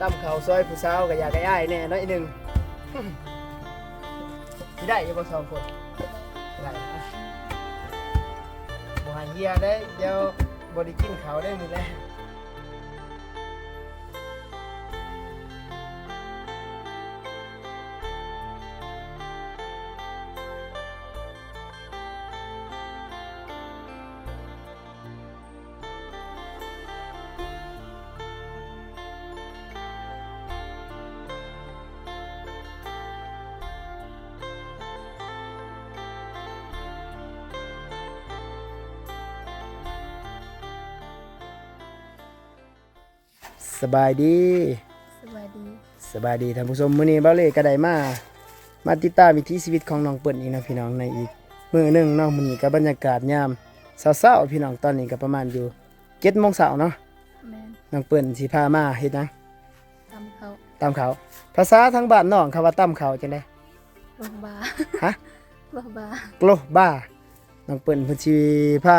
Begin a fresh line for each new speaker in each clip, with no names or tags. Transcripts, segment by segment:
ตั้มเขาซอยผู้สาวก็อยากได้อ้ายแน่น้อยหนึงสิได้อยู่บ่สองคนได้บ่ให้เฮียได้เดี๋ยวบ่ได้กินข้าวได้มื้อแล สบายดี
สวัสดี
สบายดีท่านผู้ชมมื้อนี้เบ้าเล่ก็ได้มา มาติดตามวิถีชีวิตของน้องเปิ้นอีกนะพี่น้องในอีกมื้อหนึงเนาะมื้อนี้ก็บรรยากาศยามเช้าๆพี่น้องตอนนี้ก็ประมาณอยู่7:00นเช้าเนาะ
แมน
น้องเปิ้นสิพามาเฮ็ดหยัง
ทำเขา
ตามเขาวภาษาทางบ้านน้องเขาว่าตามเขาวจังได๋
บาบา
ฮะ
บาบา
โกลบ้าน้องเปิ้นเพิ่นสิพา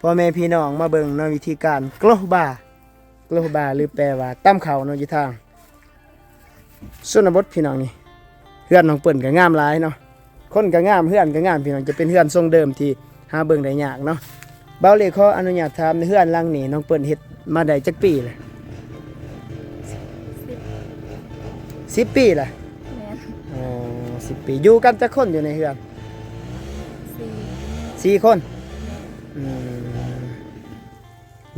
พ่อแม่พี่น้องมาเบิ่งเนาะวิธีการโกลบ้า โกลบ้าหรือแปลว่าตามเขาวเนาะอยู่ทางชนบทพี่น้องนี่เฮือนน้องเปิ้นก็งามหลายเนาะคนก็งามเฮือนก็งามพี่น้องจะเป็นเฮือนทรงเดิมที่หาเบิ่งได้ยากเนาะเบาเลยขออนุญาตถามในเฮือนหลังนี้น้องเปิ้นเฮ็ดมาได้จักปีเลย
สิบ
10ปีละ
แมน
อ๋อ10ปีอยู่กันจักคนอยู่ในเฮือน
สี่
สี่คนอืม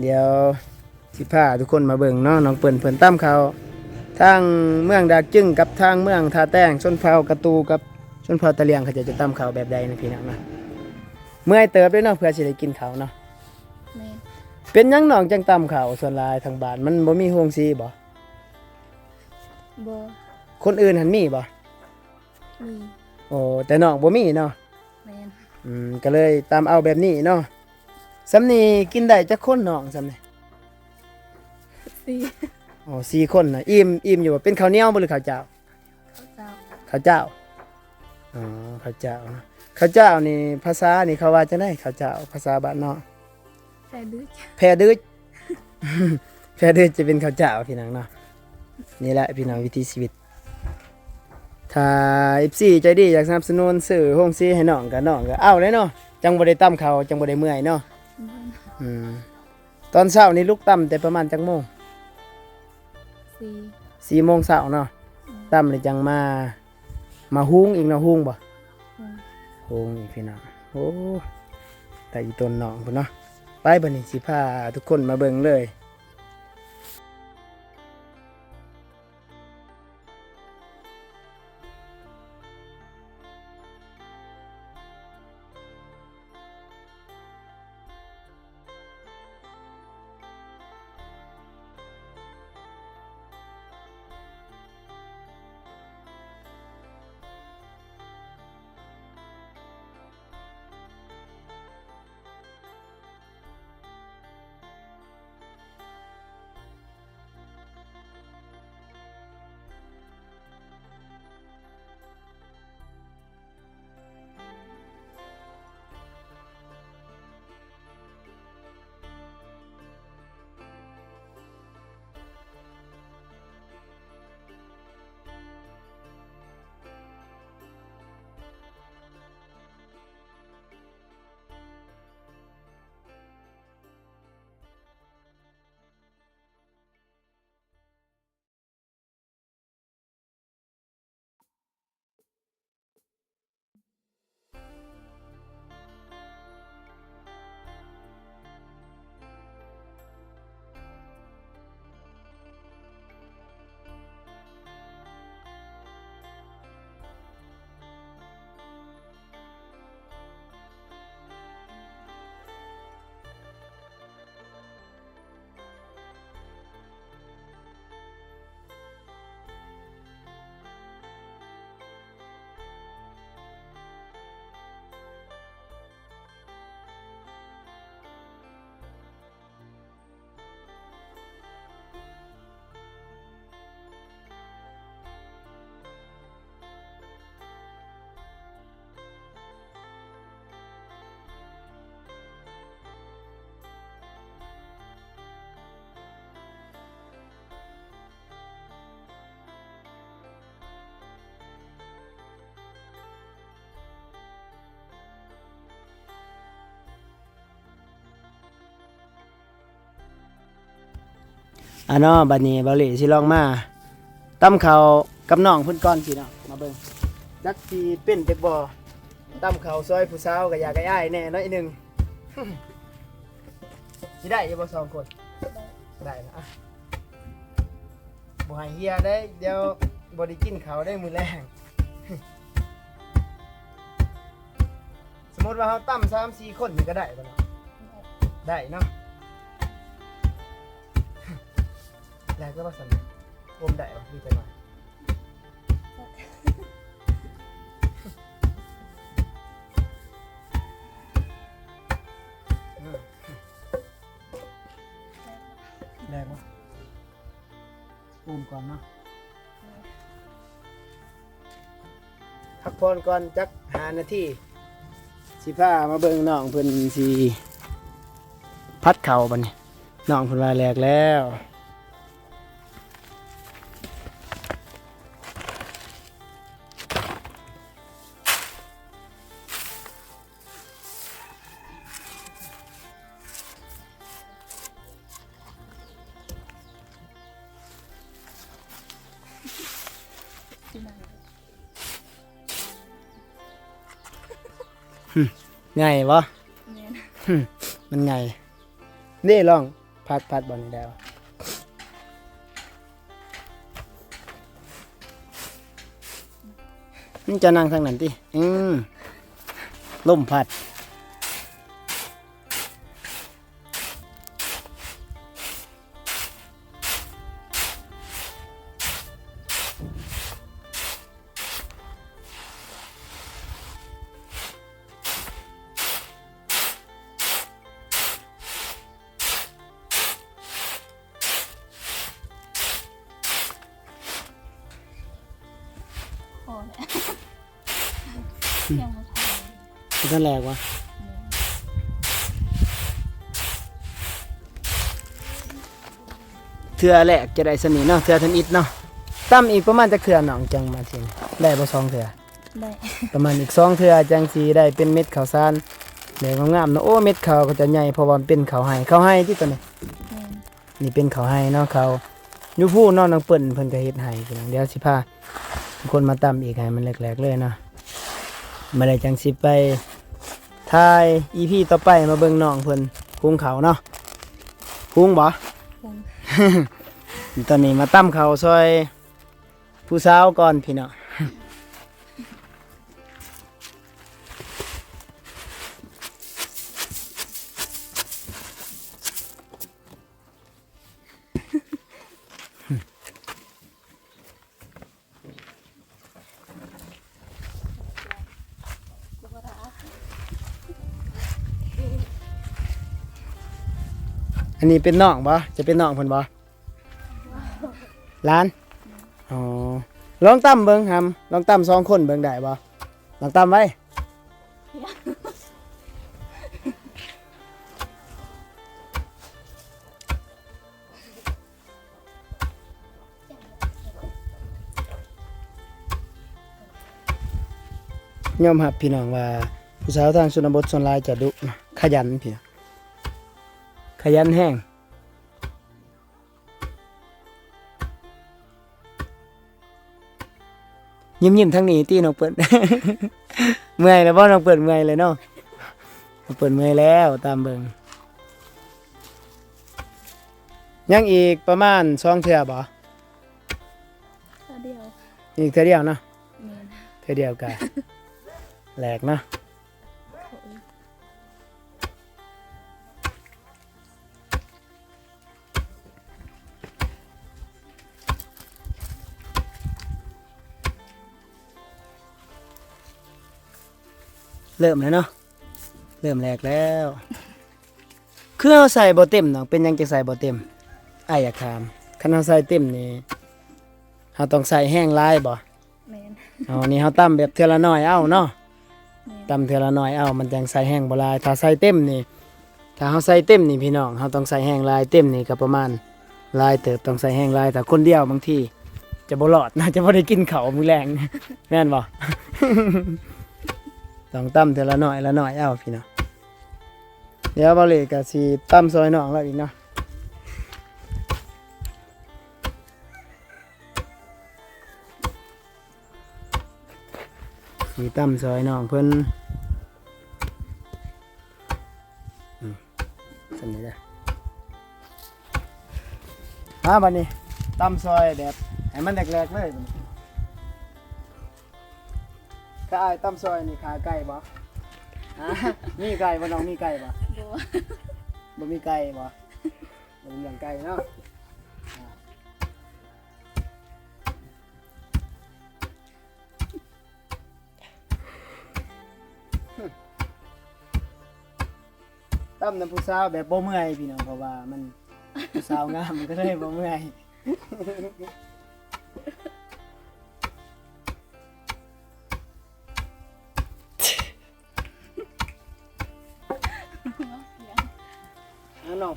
เดี๋ยว สิพาทุกคนมาเบิ่งเนาะน้องเปิ้นเพิ่นตั้มเขาทางเมืองดากจึงกับทางเมืองท่าแต้งชนเผ่ากระตูกับชนเผ่าตะเลียงเขาจะจะตั้มเขาแบบใดนะพี่น้องนะเมื่อยเติบด้วยเนาะเพื่อสิได้กินเขาวเนาะ
แมน
เป็นหยังน้องจังตั้มเขาวส่วนหลายทางบ้านมันบ่มีโฮงซีบ่
บอ
คนอื่นหันมีบ่
มี
โอ้แต่น้องบ่มีเนาะ
แมน
อืมก็เลยตามเอาแบบนี้เนาะสำนีกินได้จักคนน้องสำนี
สี่
อ๋อสี่คนนะอิ่มอิ่มอยู่ว่าเป็นข้าวเหนียวบ่หรือข้าวเจ้า
ข้าวเจ้า
ข้าวเจ้าอ๋อข้าวเจ้านะข้าวเจ้านี่ภาษานี่เขาว่าจะได้ข้าวเจ้าภาษาบ้านเนาะ
แฟดึก
แพรดื้อแพรดื้อจะเป็นข้าวเจ้าพี่น้องเนาะนี่แหละพี่น้องวิถีชีวิตถ้า FC ใจดีอยากสนับสนุนซื้อโฮงซีให้น้องก็น้องก็เอาเลยเนาะจังบ่ได้ตำเขาวจังบ่ได้เมื่อยเนาะ
แมน
อืมตอนเช้านี่ลุกตำแต่ประมาณจักโมง
สี่
สี่โมงเช้าเนาะตำเลยจังมา มาหุงอีกเนาะหุงบ่
หก
โอ้ยพี่น้องโอ้แต่อีต้นน้องพุ่นเนาะไปบัดนี้สิพาทุกคนมาเบิ่งเลย อะเนาะบัดนี้เบาหลีสิลองมาตำเขากับน้องเพิ่นก่อนพี่น้องมาเบิ่งจักสิเป็นจักบ่ตำเขาซอยผู้สาวก็อยากให้อ้ายแน่น้อยหนึงสิได้อยู่บ่สองคน ได้นะอะบ่ให้เฮียได้เดี๋ยวบ่ได้กินเขาวได้มื้อแรงสมมุติว่าเฮาตั้ม3 4คนนี่ก็ได้บ่เนาะได้เนาะ แล้วก็ว่าซั่นอมได้บ่มีจังหวะอืมได้บ่อุ้มก่อนเนาะพักผ่อนก่อนจักหานาทีสิพามาเบิ่งน้องเพิ่นสิพัดเข่าบัดนี้น้องเพิ่นว่าแหลกแล้ว ง่ายบ่
แม่น
มันง่ายนี่ลองพัดพัดบ่นี่ได้บ่มันจะนั่งทางนั้นติอืมลมพัด
ยังบ่ทัน
มันก็แหลกวะ
แม่น
เทื่อแรกจะได้สนิทเนาะเทื่อทันอิดเนาะตั้มอีกประมาณจะเทื่อหนองจังมาทีนี้ได้บ่สองเทื่อ
ได้
ประมาณอีกสองเทื่อจังสีได้เป็นเม็ดข้าวสารแดงงามๆเนาะโอ้เม็ดข้าวก็จะใหญ่เพราะว่ามันเป็นข้าวไห้ข้าวไห้ที่ตัวนี้
แม่น
นี่เป็นข้าวไห้เนาะข้าวอยู่ผู้เนาะน้องเปิ้นเพิ่นก็เฮ็ดให้พี่น้องเดี๋ยวสิพาคนมาตำอีกให้มันแหลกๆเลยเนาะ มาได้จังสิไปทาย EP ต่อไปมาเบิ่งน้องเพิ่นคุงเขาวเนาะคุงบ่
คง
ตอนนี้มาตำข้าวซอย ผู้สาวก่อนพี่น้อง อันนี้เป็นน้องบ่จะเป็นน้องเพิ่นบ่ร้าน อ๋อ ลองตั้มเบิ่งหำลองตั้มสองคนเบิ่งได้บ่ลองตั้มไว้ ยอมรับพี่น้องว่า ผู้สาวทางชนบทส่วนหลายจะดุขยันพี่ ขยันแห้งยิ้มยิ้มๆทั้งนี้ตีน้องเปิด เมื่อยแล้วบ่น้องเปิดเมื่อยเลยเนาะน้องเปิดเมื่อยแล้วตามเบิงยังอีกประมาณสองเทื่อบ่
เท่าเดียว
อีกเทื่อเดียวเนาะ
แม่น
เทื่อเดียวกันแหลกเนาะ
เริ่
มแล้วเนาะเริ่มแหลกแล้วคือเอาใส่บ่เต็มเนาะเป็นหยังจะใส่บ่เต็มอ้ายอยากถามคันเอาใส่เต็มนี่เฮาต้องใส่แห้งหลายบ่
แม่น
อ๋อนี่เฮาตํแบบเทื่อละน้อยเอาเนาะ
แม่น
ตำเทื่อละน้อยเอามันจังใส่แห้งบ่หลาย ถ้าใส่เต็มนี่ ถ้าเฮาใส่เต็มนี่พี่น้องเฮาต้องใส่แห้งหลายเต็มนี่ก็ประมาณหลายเติบต้องใส่แห้งหลายแต่คนเดียวบางทีจะบ่รอดนะจะบ่ได้กินข้าวมื้อแรงแม่นบ่ สองตั้มเทละหน่อยละหน่อยเอาพี่เนาะเดี๋ยวบริกับสีตั้มซอยหนองแล้วอีกเนาะสีตั้มซอยหนองเพิ่นสำนี้ไล้ฮะบันนี้ตั้มซอยแบบให้มันแหลกๆเลย บัดนี้ข้าอ้ายตั้มซอยนี่ขาไก่บ่ฮะมีไก่บ่น้องมีไก่บ่
ดู
บ่มีไก่บ่บ่มีเรื่องไก่เนาะตั้มน้ำผู้สาวแบบบ่เมื่อยพี่น้องเพราะว่ามันผู้สาวงามมันก็เลยบ่เมื่อย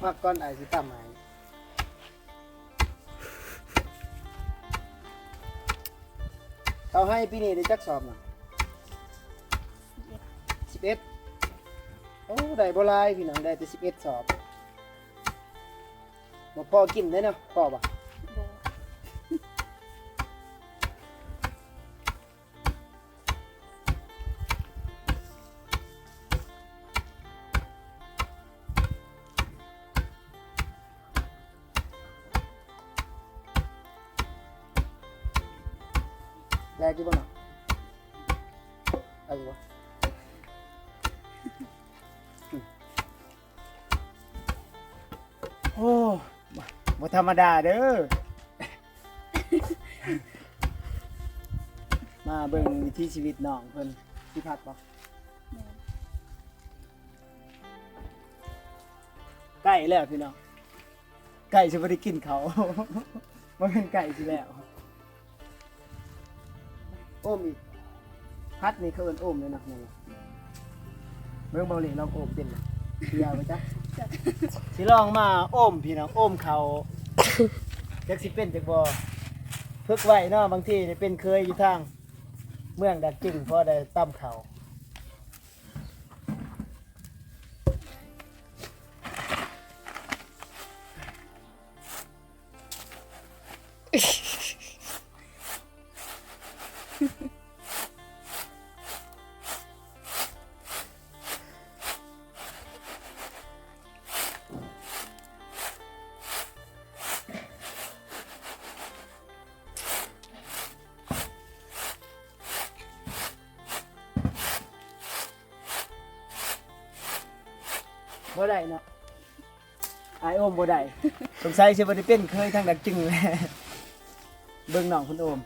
พักก่อนไอ้สิตามให้เอาให้ปีนี้ได้จักสอบน่ะสิบเอ็ดโอ้ได้บ่ลายพี่น้องได้แต่สิบเอ็ดสอบบ่พอกินได้เนาะพอป กอยู่บ่เนาะเอาอยู่บ่โอ้บ่บ่ธรรมดาเด้อ มาเบิ่งวิถีชีวิตน้องเพิ่นที่พักบ่
แม่น
ใกล้แล้วพี่น้องไก่สิบ่ได้กินเขาบ่เป็นไก่สิแล้วโอ้มอีกพัดนี่เขาเอินโอมเลยนะนั่นน่ะเบิ่งเบาหลีลองโอมเป็นน่ะเดียวไปจ้ะสิลองมาโอมพี่น้องโอมเขาจักสิเป็นจักบ่ฝึกไว้เนาะบางทีนี่เป็นเคยอยู่ทาง เมืองดักจึงพอได้ตั้มเขา บ่ได้เนาะไอายโอมบ่ได้ สงสัยสิบ่ได้เป็นเคยทางดักจึงแหละเบิ่งน้องคุณโอม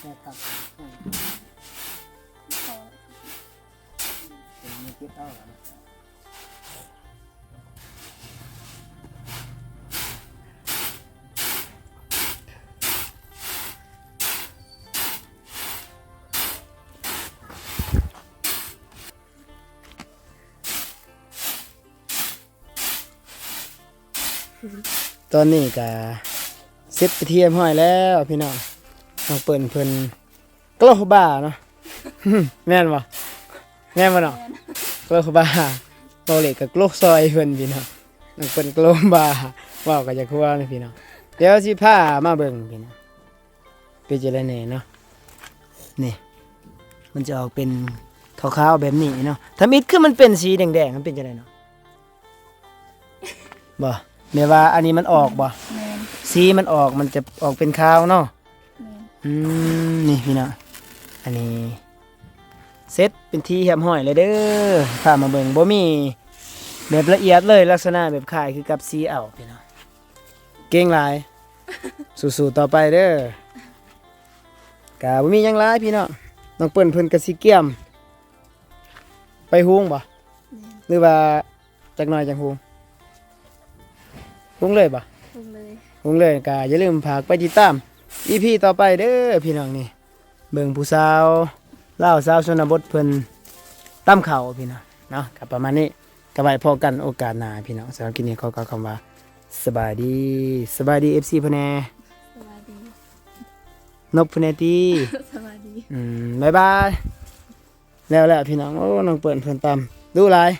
แม่ครับ เป็นมือคิดเอาแล้วนะตอนนี้ก็เสร็จไปเทียมห้อยแล้วพี่น้องน้องเปิ่นเพิ่นกล้าบ้าเนาะแม่นบ่แม่นบ่เนาะ ล้าบ้าเบาเหล็กกับกล้าซอยเพิ่นพี่น้องน้องเปิ่นกล้าบ้าเว้าก็จะคั่วนี่พี่น้องเดี๋ยวสิพามาเบิ่งพี่น้องเป็นจังได๋แหน่เนาะนี่มันจะออกเป็นขาวๆแบบนี้เนาะถ้ามิดคือมันเป็นสีแดงๆมันเป็นจังไดเนาะบ่แม่ว่าอันนี้มันออกบ่
แม่น
สีมันออกมันจะออกเป็นขาวเนาะ
แม่น
อืมนี่พี่น้องอันนี้ เซ็ตเป็นที่เหียมห้อยเลยเด้อถ้ามาเบิ่งบ่มีแบบละเอียดเลยลักษณะแบบคล้ายคือกับสีเอาพี่น้องเก่งหลาย สู้ๆต่อไปเด้อกะบ่มีหยังหลายพี่น้องน้องเปิ้นเพิ่นก็สิเกี่ยม ไปฮูงบ่
แม่น
หรือว่าจักหน่อยจังฮูงฮูงเลยบ่
ปรุงเลย
วงเลยก็อย่าลืมฝากไปติดตาม EP ต่อไปเด้อพี่น้องนี่เบิ่งผู้สาว เล่าวสาวชนบทเพิ่นตั้มเข่าพี่น้องเนาะกับประมาณนี้ก็ไว้พอกันโอกาสหน้าพี่น้องสำหรับกินนี้ขอกล่าวคำว่าสบายดีสบายดี FC พะแน
สวัสดี
นบพะแนตี
สวัสดี
อืมบายบายแล้วแหละพี่น้องโอ้น้องเปิ่นเพิ่นตำดูหลาย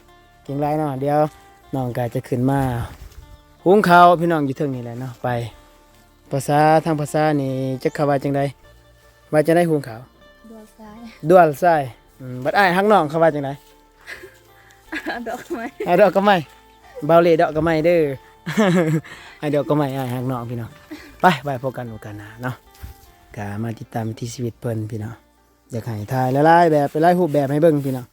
เก่งหลายเนาะเดี๋ยวน้องก็จะขึ้นมาหุงข้าวพี่น้องอยู่เทิงนี่แหละเนาะไป ภาษาทางภาษานี่จะเข้าว่าจังไดว่าจะได้หุงข้าว
ดวงซ้าย
ด้วนใส่อืมบัดอ้ายฮักน้องเขาว่าจังได
ดอกไม้
เอาดอกก็ไม่เบาเลยดอกก็ไม่เด้อไอ้ดอกก็ไม่อ้ายฮักน้องพี่น้องไปไปพบกันโอกาสหน้าเนาะกามาติดตามที่ชีวิตเพิ่นพี่น้องอยากให้ถ่ายหลายๆแบบหลายๆรูปแบบให้เบิ่งพี่น้อง